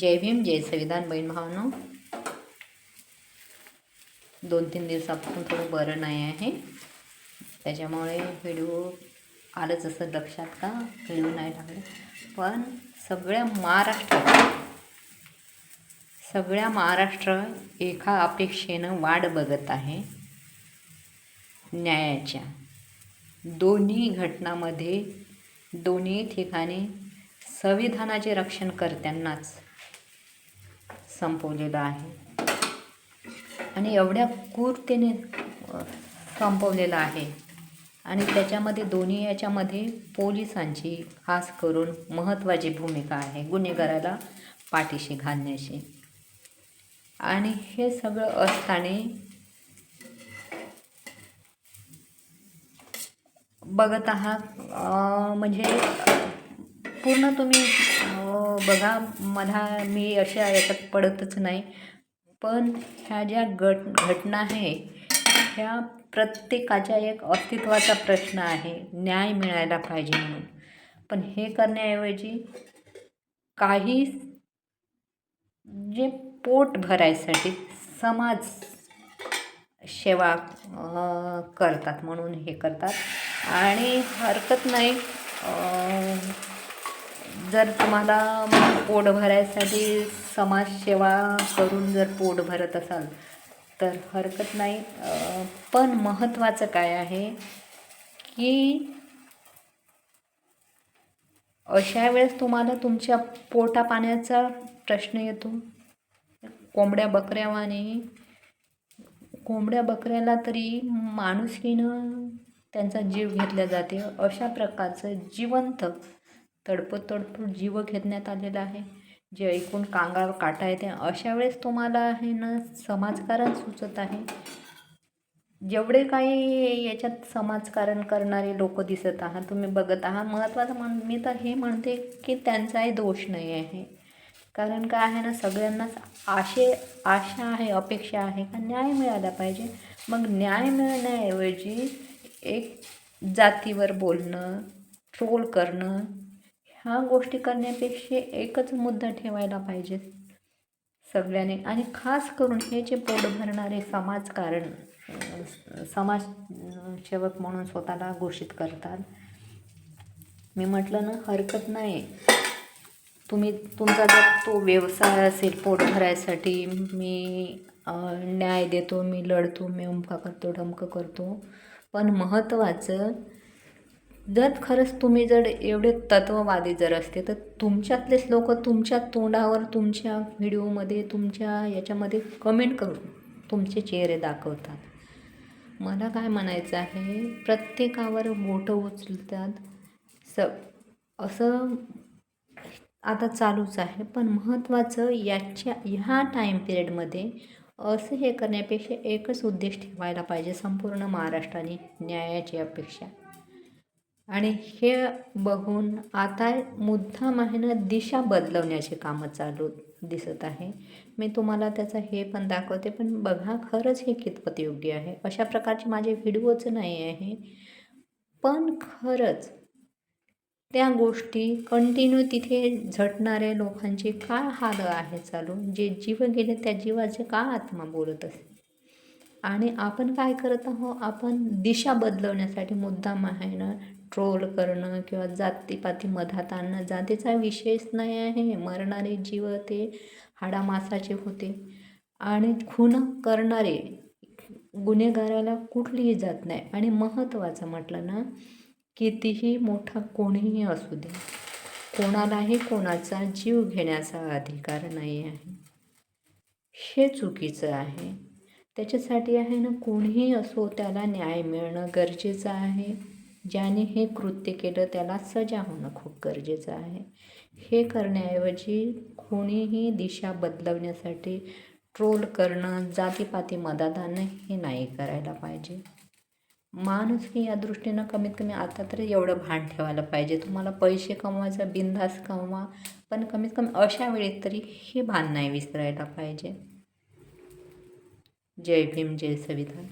जय भीम जय संविधान बहीण भावनो. दोन तीन दिवसापासून थोडं बरं नाही आहे. त्याच्यामुळे व्हिडिओ आलंच असं लक्षात का? व्हिडिओ नाही टाकले पण सगळ्या महाराष्ट्रात सगळ्या महाराष्ट्र एका अपेक्षेनं वाट बघत आहे. न्यायाच्या. दोन्ही घटनामध्ये दोन्ही ठिकाणी संविधानाचे रक्षण करत्यांनाच संपवलेलं आहे. आणि एवढ्या क्रूरतेने संपवलेलं आहे. आणि त्याच्यामध्ये दोन्ही याच्यामध्ये पोलिसांची खास करून महत्त्वाची भूमिका आहे गुन्हेगाराला पाठीशी घालण्याची. आणि हे सगळं असताना बघत आहात म्हणजे पूर्ण तुम्ही बघा मला मी अशा याच्यात पडतच नाही. पण ह्या ज्या गट घटना आहे ह्या प्रत्येकाच्या एक अस्तित्वाचा प्रश्न आहे न्याय मिळायला पाहिजे म्हणून. पण हे करण्याऐवजी काही जे पोट भरायसाठी समाज सेवा करतात म्हणून हे करतात. आणि हरकत नाही जर तुम्हाला पोट भरायसाठी समाजसेवा करून जर पोट भरत असाल तर हरकत नाही. पण महत्त्वाचं काय आहे की अशा वेळेस तुम्हाला तुमच्या पोटा पाण्याचा प्रश्न येतो. कोंबड्या बकऱ्यावाने कोंबड्या बकऱ्याला तरी माणुसकीनं त्यांचा जीव घेतला जाते. अशा प्रकारचं जिवंत तडपत तडपत जीव घेण्यात आलेला आहे. जे ऐकून कांगावर काटा येते. अशा वेळेस तुम्हाला आहे ना समाजकारण सुचत आहे. जेवढे काही याच्यात समाजकारण करणारे लोक दिसत आहात तुम्ही बघत आहात. महत्त्वाचं म्हण मी तर हे म्हणते की त्यांचाही दोष नाही आहे. कारण काय आहे ना सगळ्यांनाच आशे आशा आहे अपेक्षा आहे का न्याय मिळाला पाहिजे. मग न्याय मिळण्याऐवजी एक जातीवर बोलणं ट्रोल करणं ह्या गोष्टी करण्यापेक्षा एकच मुद्दा ठेवायला पाहिजे. सगळ्याने आणि खास करून हे जे पोट भरणारे समाजकारण समाजसेवक समाज सेवक म्हणून स्वतःला घोषित करतात. मी म्हटलं ना हरकत नाही. तुम्ही तुमचा जर तो व्यवसाय असेल पोट भरायसाठी मी न्याय देतो मी लढतो मी अमका करतो ढमकं करतो. पण महत्त्वाचं जर खरंच तुम्ही जर एवढे तत्ववादी जर असते तर तुमच्यातलेच लोक तुमच्या तोंडावर तुमच्या व्हिडिओमध्ये तुमच्या याच्यामध्ये कमेंट करून तुमचे चेहरे दाखवतात. मला काय म्हणायचं आहे प्रत्येकावर बोटं उचलतात. स असं आता चालूच आहे पण महत्त्वाचं याच्या ह्या टाईम पिरियडमध्ये असं हे करण्यापेक्षा एकच उद्देश ठेवायला पाहिजे संपूर्ण महाराष्ट्राने न्यायाची अपेक्षा. आणि हे बघून आता मुद्दाम आहे ना दिशा बदलवण्याचे कामं चालू दिसत आहे. मी तुम्हाला त्याचं हे पण दाखवते पण बघा खरंच हे कितपत योग्य आहे? अशा प्रकारचे माझे व्हिडिओच नाही आहे. पण खरंच त्या गोष्टी कंटिन्यू तिथे झटणाऱ्या लोकांचे काय हाल आहे चालू? जे जीव गेले त्या जीवाचे का आत्मा बोलत असते आणि आपण काय करत आहोत? आपण दिशा बदलवण्यासाठी मुद्दाम आहे ना ट्रोल करणं किंवा जातीपाती मधात आणणं जातीचा विषयच नाही आहे. मरणारे जीव ते हाडामासाचे होते. आणि खून करणारे गुन्हेगाराला कुठलीही जात नाही. आणि महत्त्वाचं म्हटलं ना कितीही मोठा कोणीही असू दे कोणालाही कोणाचा जीव घेण्याचा अधिकार नाही आहे. हे चुकीचं आहे. त्याच्यासाठी आहे ना कोणीही असो त्याला न्याय मिळणं गरजेचं आहे. ज्याने हे कृत्य केलं त्याला सजा होणं खूप गरजेचं आहे. हे करण्याऐवजी कोणीही दिशा बदलवण्यासाठी ट्रोल करणं जातीपाती मदादानं हे नाही करायला पाहिजे. माणूस की या दृष्टीनं कमीत कमी आता तरी एवढं भान ठेवायला पाहिजे. तुम्हाला पैसे कमवायचं बिनधास कमवा पण कमीत कमी अशा वेळेत तरी हे भान नाही विसरायला पाहिजे. जय भीम जय संविधान